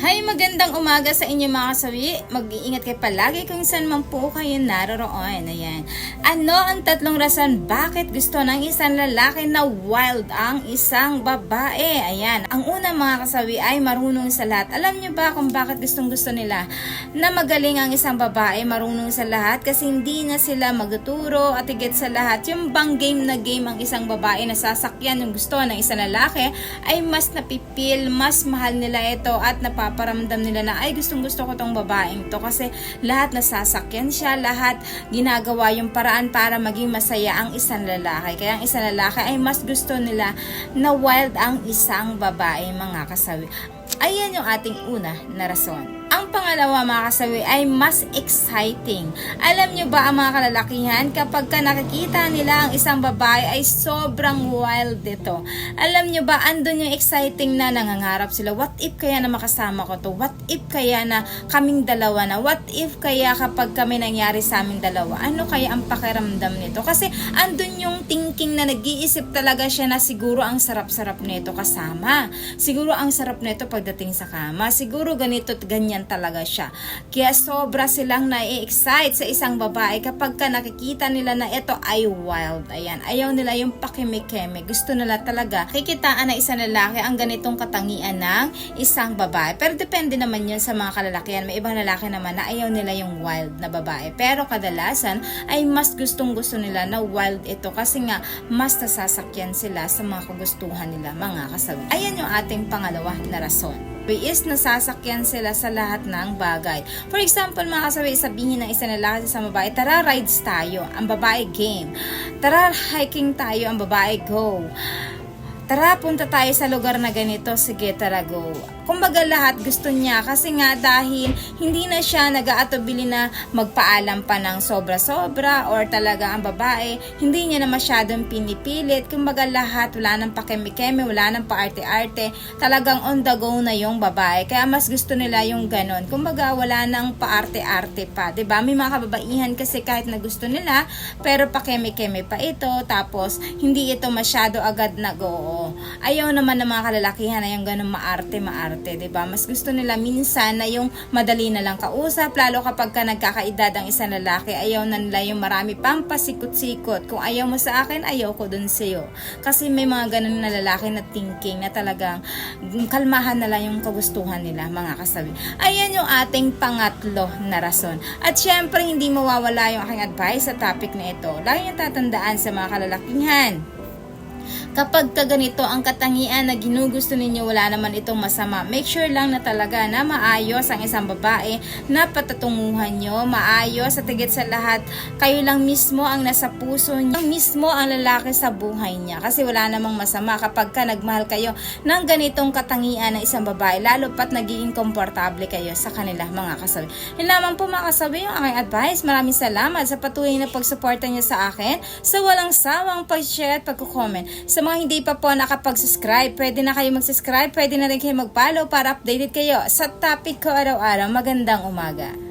Hi, magandang umaga sa inyo mga kasawi. Mag-iingat kayo palagi kung saan man po kayo naroroon. Ayan. Ano ang tatlong rason bakit gusto ng isang lalaki na wild ang isang babae? Ayan. Ang una mga kasawi ay marunong sa lahat. Alam niyo ba kung bakit gustong gusto nila na magaling ang isang babae, marunong sa lahat? Kasi hindi na sila magtuturo at higit sa lahat. Yung bang game na game ang isang babae na sasakyan yung gusto ng isang lalaki ay mas napipil, mas mahal nila ito at napaparamdam nila na ay gustong gusto ko tong babaeng to kasi lahat nasasakyan siya, lahat ginagawa yung paraan para maging masaya ang isang lalaki. Kaya ang isang lalaki ay mas gusto nila na wild ang isang babae mga kasawi. Ayan yung ating una na rason. Ang pangalawa mga kasawi ay mas exciting. Alam nyo ba ang mga kalalakihan kapag ka nakikita nila ang isang babae ay sobrang wild dito. Alam nyo ba andun yung exciting na nangangarap sila. What if kaya na makasama ko to? What if kaya na kaming dalawa na? What if kaya kapag kami nangyari sa aming dalawa? Ano kaya ang pakiramdam nito? Kasi andun yung thinking na nag-iisip talaga siya na siguro ang sarap-sarap nito kasama. Siguro ang sarap nito pagdating sa kama. Siguro ganito at ganyan talaga siya. Kaya sobra silang na-excite sa isang babae kapag ka nakikita nila na ito ay wild. Ayan, ayaw nila yung pakimikeme. Gusto nila talaga kikitaan na isang lalaki ang ganitong katangian ng isang babae. Pero depende naman yun sa mga kalalakihan. May ibang lalaki naman na ayaw nila yung wild na babae. Pero kadalasan ay mas gustong gusto nila na wild ito kasi nga mas nasasakyan sila sa mga kagustuhan nila mga kasawi. Ayan yung ating pangalawa na rason is nasasakyan sila sa lahat ng bagay. For example, mga kasabi, sabihin ng isang lalaki sa babae, tara rides tayo, ang babae game. Tara hiking tayo, ang babae go. Tara, punta tayo sa lugar na ganito. Sige, tara, go. Kumbaga lahat gusto niya kasi nga dahil hindi na siya nag-aatubili na magpaalam pa ng sobra-sobra or talaga ang babae, hindi niya na masyadong pinipilit. Kumbaga lahat, wala nang pakeme-keme, wala nang paarte-arte. Talagang on the go na yung babae. Kaya mas gusto nila yung ganon. Kumbaga wala nang paarte-arte pa. 'di ba May mga kababaihan kasi kahit na gusto nila, pero pakeme-keme pa ito. Tapos, hindi ito masyado agad na go. Ayaw naman ng mga kalalakihan na yung ganon maarte-maarte arte, 'di ba? Mas gusto nila minsan na yung madali na lang kausap, lalo kapag ka nagkakaedad ang isang lalaki, ayaw na nila yung marami pang pasikot-sikot. Kung ayaw mo sa akin, ayaw ko dun sa iyo. Kasi may mga ganun na lalaki na thinking na talagang kalmahan na lang yung kagustuhan nila, mga kasabi. Ayan yung ating pangatlo na rason. At syempre, hindi mawawala yung aking advice sa topic na ito. Lagi yung tatandaan sa mga kalalakihan Kapag ka ganito ang katangian na ginugusto ninyo, wala naman itong masama. Make sure lang na talaga na maayos ang isang babae na patatunguhan nyo, maayos at higit sa lahat, kayo lang mismo ang nasa puso nyo, mismo ang lalaki sa buhay niya. Kasi wala namang masama kapag ka nagmahal kayo ng ganitong katangian ng isang babae, lalo pat nagiging komportable kayo sa kanila mga kasabi. Yun lamang po mga kasabi yung aking advice. Maraming salamat sa patuloy na pagsuporta niyo sa akin, sa walang sawang pag-share at pag-comment. Sa mga hindi pa po nakapag-subscribe, pwede na kayo mag-subscribe, pwede na rin kayo mag-follow para updated kayo sa topic ko araw-araw. Magandang umaga.